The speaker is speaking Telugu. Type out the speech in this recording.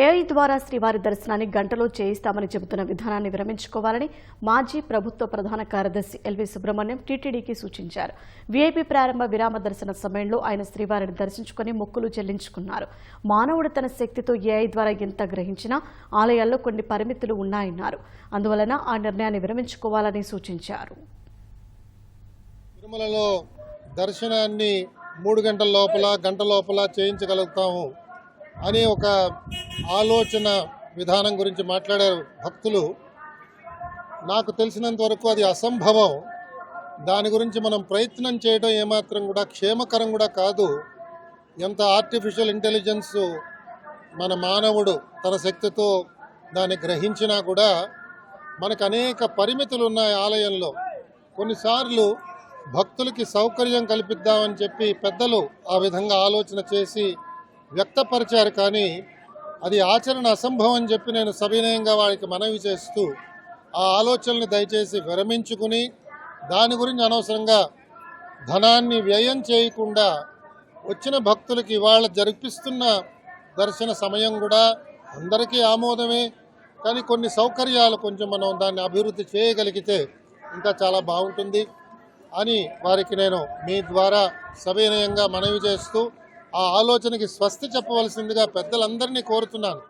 ఏఐ ద్వారా శ్రీవారి దర్శనాన్ని గంటలో చేయిస్తామని చెబుతున్న విధానాన్ని విరమించుకోవాలని మాజీ ప్రభుత్వ ప్రధాన కార్యదర్శి ఎల్వి సుబ్రహ్మణ్యం టీటీడీకి సూచించారు. వీఐపీ ప్రారంభ విరామ దర్శన సమయంలో ఆయన శ్రీవారిని దర్శించుకుని మొక్కులు చెల్లించుకున్నారు. మానవుడు తన శక్తితో ఏఐ ద్వారా ఎంత గ్రహించినా ఆలయాల్లో కొన్ని పరిమితులు ఉన్నాయన్నారు. అందువలన ఆ నిర్ణయాన్ని విరమించుకోవాలని సూచించారు. తిరుమలలో దర్శనాన్ని మూడు గంటల లోపల గంట లోపల చేయించగలుగుతాము. అనే ఒక ఆలోచన విధానం గురించి మాట్లాడారు భక్తులు. నాకు తెలిసినంత వరకు అది అసంభవం. దాని గురించి మనం ప్రయత్నం చేయడం ఏమాత్రం కూడా క్షేమకరం కూడా కాదు. ఎంత ఆర్టిఫిషియల్ ఇంటెలిజెన్స్ మన మానవుడు తన శక్తితో దాన్ని గ్రహించినా కూడా మనకు అనేక పరిమితులు ఉన్నాయి ఆలయంలో. కొన్నిసార్లు భక్తులకి సౌకర్యం కల్పిద్దామని చెప్పి పెద్దలు ఆ విధంగా ఆలోచన చేసి వ్యక్తపరిచారు కానీ అది ఆచరణ అసంభవం అని చెప్పి నేను సవినయంగా వారికి మనవి చేస్తూ ఆ ఆలోచనని దయచేసి విరమించుకుని దాని గురించి అనవసరంగా ధనాన్ని వ్యయం చేయకుండా వచ్చిన భక్తులకి ఇవాళ జరిపిస్తున్న దర్శన సమయం కూడా అందరికీ ఆమోదమే. కానీ కొన్ని సౌకర్యాలు కొంచెం మనం దాన్ని అభివృద్ధి చేయగలిగితే ఇంకా చాలా బాగుంటుంది అని వారికి నేను మీ ద్వారా సవినయంగా మనవి చేస్తూ ఆ ఆలోచనకి స్వస్తి చెప్పవలసిందిగా పెద్దలందరినీ కోరుతున్నాను.